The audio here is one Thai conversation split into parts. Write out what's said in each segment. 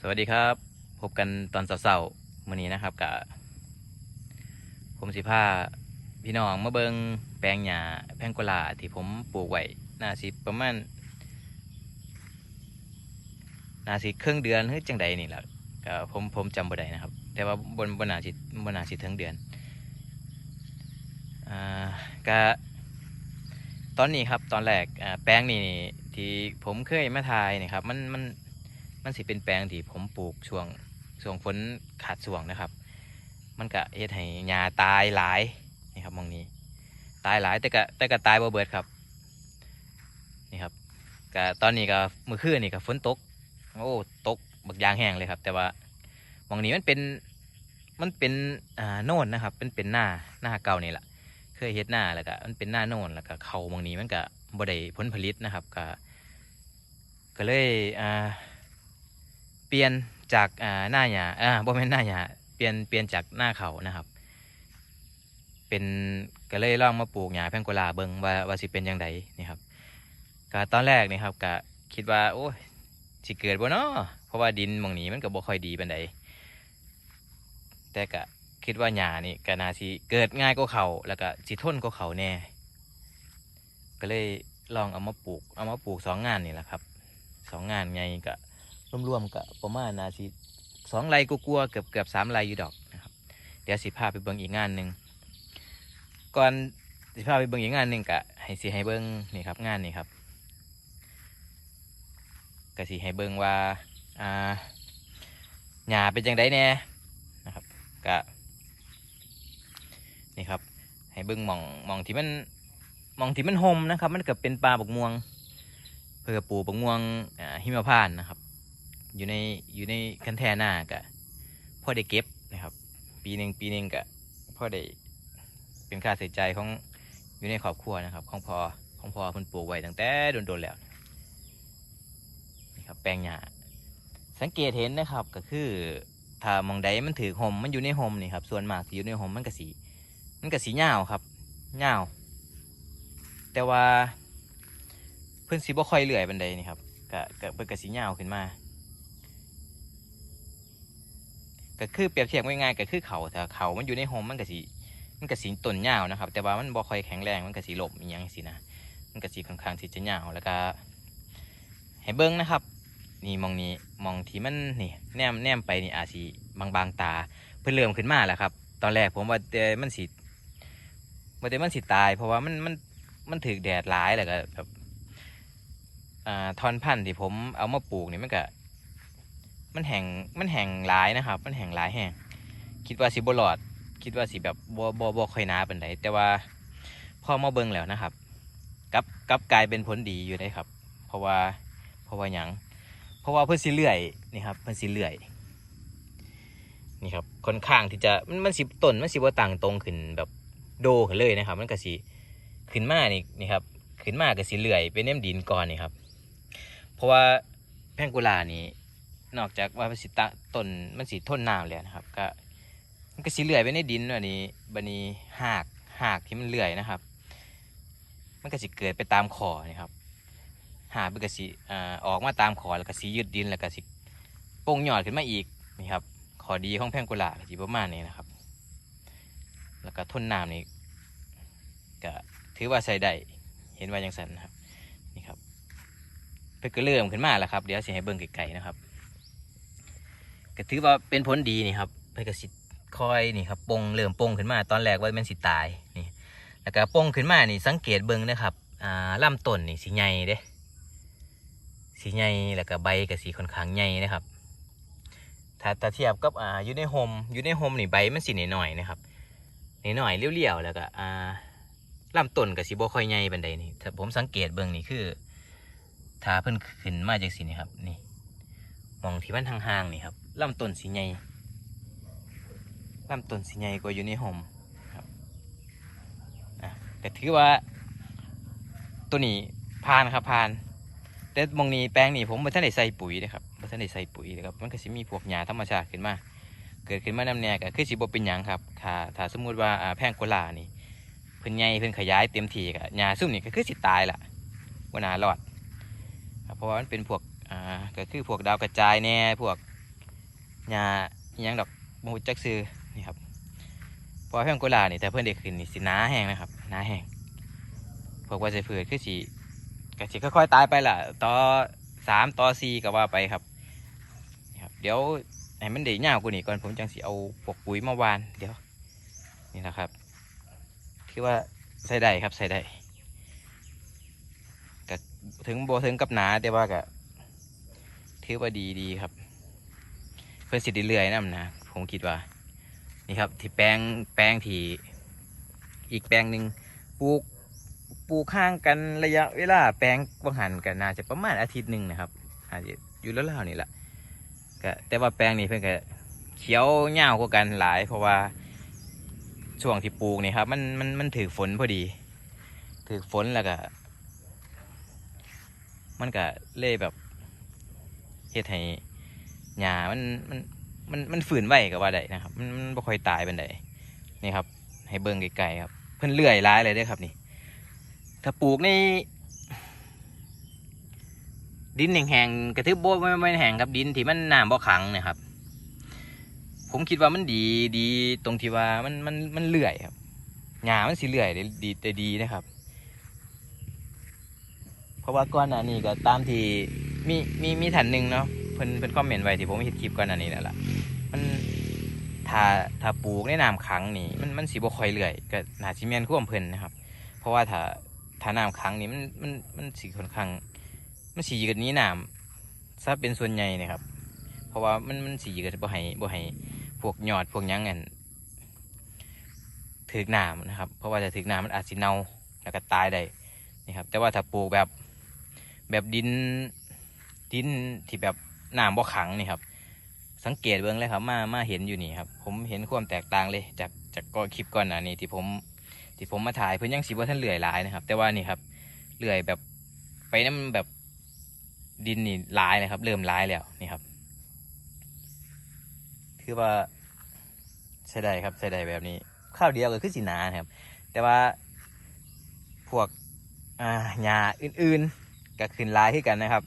สวัสดีครับ พบกันตอนเสาร์ๆมื้อนี้นะครับกับผมสิพาพี่น้องมาเบิงแปลงหญ้าแพงโกลาที่ผมปลูกไว้น่าสิประมาณน่าสิครึ่งเดือนหรือจังใดนี่แหละก็ผมผมจำบ่ได้นะครับ แต่ว่าบนบนนาสิบนน่าสิถึงเดือนอ่าก็ตอนนี้ครับตอนแรกแปลงนี่ที่ผมเคยมาถ่ายนี่ครับมันมัน มันสิเป็นแปลงที่ผมปลูกช่วงช่วงฝนขาดช่วงนะครับ มันก็เฮ็ดให้หญ้าตายหลายนี่ครับมองนี้ ตายหลายแต่ก็แต่ก็ตายบ่เบิดครับ นี่ครับก็ตอนนี้ก็มือคืนนี่ก็ฝนตก โอ้ตกบักยางแห้งเลยครับ แต่ว่ามองนี้มันเป็นมันเป็นอ่าโน่นนะครับเป็นเป็นหน้าหน้าเก่านี่แหละเคยเฮ็ดหน้าแล้วก็มันเป็นหน้าโน่นแล้วก็เขามองนี้มันก็บ่ได้ผลผลิตนะครับก็ก็เลยอ่า ปลี่ยนจากหน้าหยาอ่าบ่แม่นหน้าหยาเปลี่ยนเปลี่ยนจากหน้าเขานะครับ เป็นก็เลยลองมาปลูกหญ้าแพงโกลาเบิงว่าว่าสิเป็นยังไงนี่ครับก็ตอนแรกนี่ครับก็คิดว่า โอ้ยสิเกิดบ่เนาะเพราะว่าดินมองนี้มันก็บ่ค่อยดีปานใดแต่ก็คิดว่าหญ้านี่ก็น่าสิเกิดง่ายกว่าเขาแล้วก็สิทนกว่าเขาแน่ก็เลยลองเอามาปลูก เอามาปลูกสองงานนี่แหละครับสองงานไงก็ รวมๆกับประมาณนาสิสองไรกลัวๆเกือบเกือบสามไรอยู่ดอกนะครับ เดี๋ยวสิพาไปเบิ่งอีกงานหนึ่งก่อนสิพาไปเบิ่งอีกงานหนึ่งกะให้สิให้เบิ่งนี่ครับงานนี่ครับกะสิให้เบิ่งว่าอ่าหญ้าเป็นจังไดแน่นะครับกะนี่ครับ ให้เบิ่งมองมองที่มันมองที่มันห่มนะครับ มันเก็เป็นปลาบกม่วง เพื่อปูบกม่วงอ่าหิมพานนะครับ อยู่ในอยู่ในคันแทหน้ากะพ่อได้เก็บนะครับ ปีหนึ่งปีหนึ่งกะพ่อได้เป็นค่าใช้จ่ายของอยู่ในครอบครัวนะครับ ของพอของพอเพิ่นปลูกไว้ตั้งแต่โดนๆแล้วนี่ครับแปลงหญ้าสังเกตเห็นนะครับก็คือถ้ามองใดมันถือห่มมันอยู่ในห่มนี่ครับส่วนมากที่อยู่ในห่มมันก็สีมันก็สีเงาครับเงาแต่ว่าเพิ่นสีบ่ค่อยเลื่อยบันไดนี่ครับก็ก็เพิ่นก็สีเงาขึ้นมา ก็คือเปรียบเทียบง่ายๆก็คือเขาแต่เขามันอยู่ในโฮมมันก็สีมันก็สีต้นยาวนะครับ แต่ว่ามันบ่ค่อยแข็งแรงมันก็สีหลบอย่างสินะมันก็สีค่อนข้างที่จะยาวแล้วก็ให้เบิ้งนะครับ นี่มองนี้มองที่มันนี่แนมแนมไปนี่อาจสีบางๆตา เพิ่นเริ่มขึ้นมาแล้วครับ ตอนแรกผมว่าแต่มันสีว่าแต่มันสีตาย เพราะว่ามันมันมันถือแดดร้ายแล้วก็แบบอ่าทอนพันธุ์ที่ผมเอามาปลูกนี่มันก็ มันแห้งมันแห้งหลายนะครับ มันแห้งหลายแห้งคิดว่าสิบหลอด คิดว่าสิแบบบ่บ่บ่ค่อยหนาเป็นไดแต่ว่าพอมาเบิ่งแล้วนะครับกับกลับกลายเป็นผลดีอยู่ได้ครับ เพราะว่าเพราะว่าหยังเพราะว่าเพิ่นสิเลื่อยนี่ครับเพิ่นสิเลื่อยนี่ครับค่อนข้างที่จะมันมันสิต้นมันสิบ่ตั้งตรงขึ้นแบบโดขึ้นเลยนะครับ มันก็สิขึ้นมานี่นี่ครับขึ้นมาก็สิเลื่อยไปเน้มดินก่อนนี่ครับ เพราะว่าแพงกุลานี่ นอกจากว่ามันสิตะต้นมันสิทนน้ำแล้วนะครับ ก็มันก็สิเลื่อยไปในดินอันนี้บันนี้หากหากที่มันเลื่อยนะครับ มันก็สิเกิดไปตามขอนี่ครับหากมันก็สิอ่อกมาตามขอแล้วก็สิยึดดินแล้วก็สิโป่งหยอดขึ้นมาอีกนี่ครับขอดีของแพงกุหลาบสิประมาณนี้นะครับ แล้วก็ทนน้ำนี่ก็ถือว่าใส่ได้เห็นว่าย่างสันนะครับนี่ครับเพิ่งก็เริ่มขึ้นมาแล้วครับ เดี๋ยวสิให้เบิ่งไกลๆนะครับ ก็ถือว่าเป็นผลดีนี่ครับเพื่อก็สิคอยนี่ครับปงเริ่มปงขึ้นมาตอนแรกว่ามันสิตายนี่แล้วก็ปงขึ้นมานี่สังเกตเบิ่งนะครับอ่าลำต้นนี่สีใหญ่เด้สีใหญ่แล้วก็ใบก็สีค่อนข้างใหญ่นะครับ ถ้าถ้าเทียบกับอ่าอยู่ในโฮมอยู่ในโฮมนี่ใบมันสีหน่อยๆนะครับหน่อยๆเลี้ยวๆแล้วก็อ่าลำต้นก็สีบ่ค่อยใหญ่ปานใดนี่ถ้าผมสังเกตเบิ่งนี่คือถ้าเพิ่นขึ้นมาจากสีนี่ครับนี่มองที่มันห่างๆนี่ครับ ลำต้นสีใหญ่ลำต้นสีใหญ่กว่าอยู่ในห่มครับแต่ถือว่า ตัวนี้ผ่านครับผ่าน แต่มองนี้แปลงนี่ผมไม่ทันได้ใส่ปุ๋ยนะครับไม่ทันได้ใส่ปุ๋ยนะครับมันก็สิมีพวกหญ้าธรรมชาติขึ้นมาเกิดขึ้นมานำแนก็คือสิบเป็นหยังครับถ้าถ้าสมมุติว่าแพงโกลานี่เพิ่นใหญ่เพิ่นขยายเต็มที่ก็หญ้าซุ่มนี่ก็คือสิตายละบ่น่ารอดเพราะว่ามันเป็นพวกก็คือพวกดาวกระจายแน่พวก หญ้าอิหยังดอกบูจักซื้อนี่ครับพราะว่าแพงโกลานี่แต่เพิ่อนได้ขึ้นนี่สิหนาแห้งนะครับหนาแห้งพวกว่าจะพืชคือสิก็สิค่อยๆตายไปล่ะต่อสามต่อสี่ก็ว่าไปครับครับ เดี๋ยวให้มันได้ยาวกว่านี้ก่อนผมจังสิเอาพวกปุ๋ยมาวานเดี๋ยวนี่นะครับคือว่าใส่ได้ครับใส่ได้ก็ถึงโบถึงกับหนาแต่ว่าก็ถือว่าดีดีครับ พื่อนสิดเรื่อยๆนั่นนะผมคิดว่า นี่ครับที่แปลงแปลงที่อีกแปลงหนึ่งปลูกปลูกข้างกันระยะเวลาแปลงบางหันกันน่าจะประมาณอาทิตย์หนึ่งนะครับอาจจะอยู่แล้วๆนี่แหละก็แต่ว่าแปลงนี้เพื่อนก็เขียวเงากว่ากันหลาย เพราะว่าช่วงที่ปลูกนี่ครับ มันมันมันถือฝนพอดี ถือฝนแล้วก็มันก็เล่แบบเฮ็ดให้ หญ้ามันมันมันมันฝืนไหวกับว่าใดนะครับ มันมันบ่ค่อยตายเป็นใดนี่ครับ ให้เบิ่งไกลๆครับ เพิ่นเลื่อยร้ายเลยด้อครับนี่ ถ้าปลูกในดินแห้งๆกระทึบโบไม่ไม่แห้งครับดินที่มันน้ำบ่ขังเนะครับ ผมคิดว่ามันดีดีตรงที่ว่ามันมันมันเลื่อยครับหญ้ามันสิเลื่อยได้ดีได้ดีนะครับ เพราะว่าก่อนหน้านี้ก็ตามที่มีมีมีท่านหนึ่งเนาะ พิ่นเพิ่นคอมเมนต์ไว้ที่ผมเห็นคลิปก่อนอันนี้นั่นแหละมันถ้าถ้าปลูกในน้ำขังนี่มันมันสีบ่ค่อยเลื่อยก็น่าสิแม่นควมเพิ่นนะครับ เพราะว่าถ้าถ้าน้ำขังนี่มันมันมันสีค่อนข้างมันสีกันนี้น้ำซะเป็นส่วนใหญ่นะครับ เพราะว่ามันมันสีกันบ่ให้บ่ให้พวกยอดพวกยังเงินถึกน้ำนะครับ เพราะว่าถ้าถึกน้ำมันอาจสิเน่าแล้วก็ตายได้นี่ครับ แต่ว่าถ้าปลูกแบบแบบดินดินที่แบบ น้ำบ่ขังนี่ครับ สังเกตเบื้องเลยครับ มามาเห็นอยู่นี่ครับ ผมเห็นความแตกต่างเลย จากจากก็คลิปก่อนหน้านี้ที่ผมที่ผมมาถ่ายเพื่อนยังสีว่าท่านเลื่อยหลายนะครับ แต่ว่านี่ครับเลื่อยแบบไปน้ำแบบดินนี่หลายเลยครับ เริ่มหลายแล้วนี่ครับคือว่าใช่ได้ครับใช่ได้แบบนี้ ข้าวเดียวก็คือสีนานครับ แต่ว่าพวกอ่าหญ้าอื่นๆก็ขึ้นหลายขึ้นกันนะครับ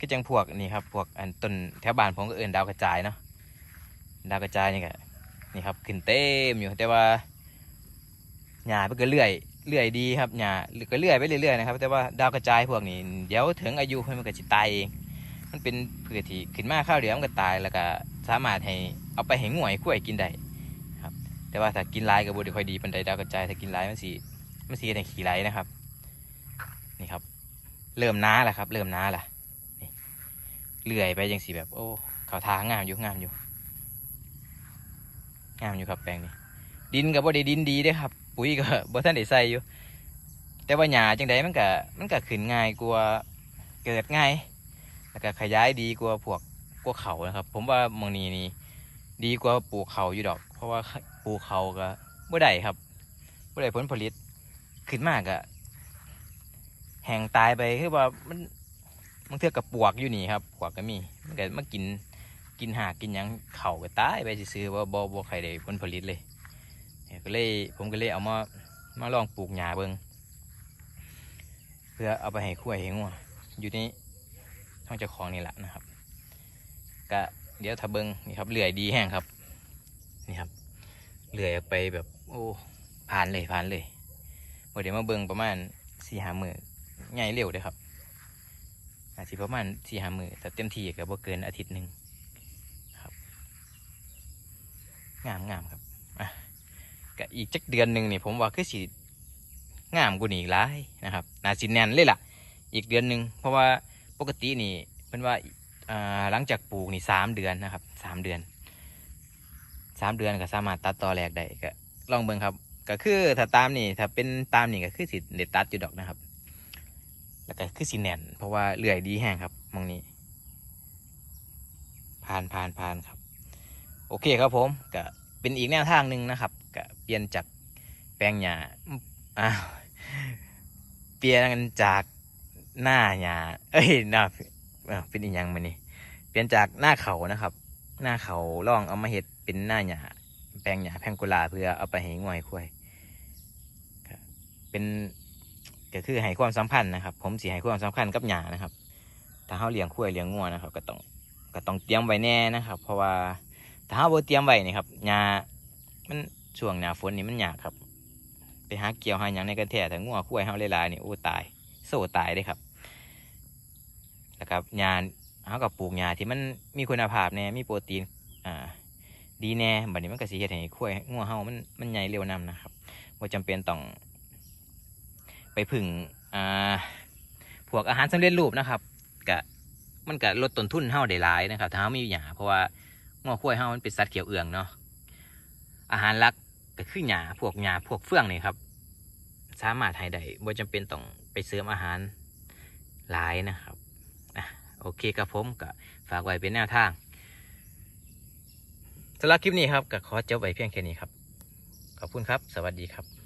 ก็จังพวกนี่ครับพวกอันต้นแถวบ้านผมก็เอื่นดาวกระจายเนาะดาวกระจายนี่ก็นี่ครับขึ้นเต็มอยู่แต่ว่าหญ้ามันก็เลื่อยเลื่อยดีครับหญ้าก็เลื่อยไปเรื่อยๆนะครับ แต่ว่าดาวกระจายพวกนี้เดี๋ยวถึงอายุมันก็จะตายเองมันเป็นพืชที่ขึ้นมาข้าวเดียวมันก็ตายแล้วก็สามารถให้เอาไปให้ง่วยคุ้ยกินได้ครับ แต่ว่าถ้ากินลายก็บ่ได้ค่อยดีปานใดดาวกระจายถ้ากินลายมันสิมันสิให้ขี้ไหลนะครับ นี่ครับ เริ่มน้าแล้วครับ เริ่มน้าและ เลื่อยไปยังสีแบบ โอ้เขาทางงามอยู่งามอยู่งามอยู่ครับแปลงนี้ดินกับบ่ได้ดินดีด้อครับ ปุ๋ยก็บ่ท่านได้ใส่อยู่ แต่ว่าหญ้าจังใดมันก็มันก็ขึ้นง่ายกว่าเกิดง่ายแล้วก็ขยายดีกว่าพวกพวเขานะครับ ผมว่าหมองนี้นี่ดีกว่าปลูกเขาอยู่ดอก เพราะว่าปลูกเขาก็บ่ได้ครับบ่ได้ผลผลิตขึ้นมากอะแห้งตายไปคือว่ามัน บางเทือกับปวกอยู่นี่ครับปวกก็มีมันก็มากินกินหากกินยังเข่าก็ตายไปซื้อว่าบ่บ่ใครได้ผลผลิตเลยเนี่ยก็เลยผมก็เลยเอามามาลองปลูกหญ้าเบิงเพื่อเอาไปให้คุ้ยให้งัวอยู่ในท้องเจ้าของนี่แหละนะครับก็เดี๋ยวถ้าเบิงนี่ครับเลื่อยดีแห้งครับนี่ครับเลื่อยออกไปแบบโอ้ผ่านเลยผ่านเลยเดี๋ยวมาเบิงประมาณสี่หามือง่ายเร็วเลยครับ อาจจะประมาณสี่หามือแต่เต็มที่ก็บ่เกินอาทิตย์หนึ่งครับงามงามครับอะก็อีกจักเดือนหนึ่งนี่ผมว่าคือสีงามกว่านี้อีกหลายนะครับนาสินแนนเลยล่ะ อีกเดือนหนึ่งเพราะว่าปกตินี่เพิ่นว่าอ่าหลังจากปลูกนี่สามเดือนนะครับสามเดือนสามเดือนก็สามารถตัดต่อแรกได้ก็ลองเบิ่งครับ ก็คือถ้าตามนี่ถ้าเป็นตามนี่ก็คือสิเด็ดตัดอยู่ดอกนะครับ แล้วก็คือสีแน่น เพราะว่าเลื่อยดีแห้งครับมองนี้ผ่านผ่านผ่านครับ โอเคครับผมก็เป็นอีกแนวทางหนึ่งนะครับก็เปลี่ยนจากแปลงหญ้าอ้าวเปลี่ยนจากหน้าหญ้าเอ้ยหน้าเป็นอีกอย่างมานี่เปลี่ยนจากหน้าเขานะครับ หน้าเขาล่องเอามาเห็ดเป็นหน้าหญ้าแปลงหญ้าแพงกุลาเพื่อเอาไปให้ง่วยควยเป็น ก็คือให้ความสำคัญนะครับ ผมสิให้ความสำคัญกับหญ้านะครับ ถ้าเขาเลี้ยงคุ้ยเลี้ยงงัวนะครับ ก็ต้องก็ต้องเตรียมไว้แน่นะครับ เพราะว่าถ้าเราบ่เตรียมไว้นี่ครับหญ้ามันช่วงหน้าฝนนี่มันยากครับ ไปหาเกี่ยวหาหยังในกระแทถ้างัวคุ้ยเฮาหลายๆนี่โอ้ตายโซ่ตายเลยครับแล้วก็หญ้าเฮากับปลูกหญ้าที่มันมีคุณภาพแน่มีโปรตีนอ่าดีแน่บัดนี้มันก็สิเฮ็ดให้คุ้ยงัวเฮามันมันใหญ่เร็วนํนะครับบ่จำเป็นต้อง พึ่งอ่าพวกอาหารสำเร็จรูปนะครับกะมันก็ลดต้นทุนเฮาได้หลายนะครับถ้าเฮามีหญ้าเพราะว่างัวคุ้ยเฮามันเป็นสัตว์เขียวเอืองเนาะอาหารหลักก็คือหญ้าพวกหญ้าพวกเฟื่องนี่ครับ สามารถให้ได้บ่จำเป็นต้องไปเสริมอาหารหลายนะครับอะโอเคครับผมก็ฝากไว้เป็นแนวทางสำหรับคลิปนี้ครับก็ขอจบไว้เพียงแค่นี้ครับ ขอบคุณครับ สวัสดีครับ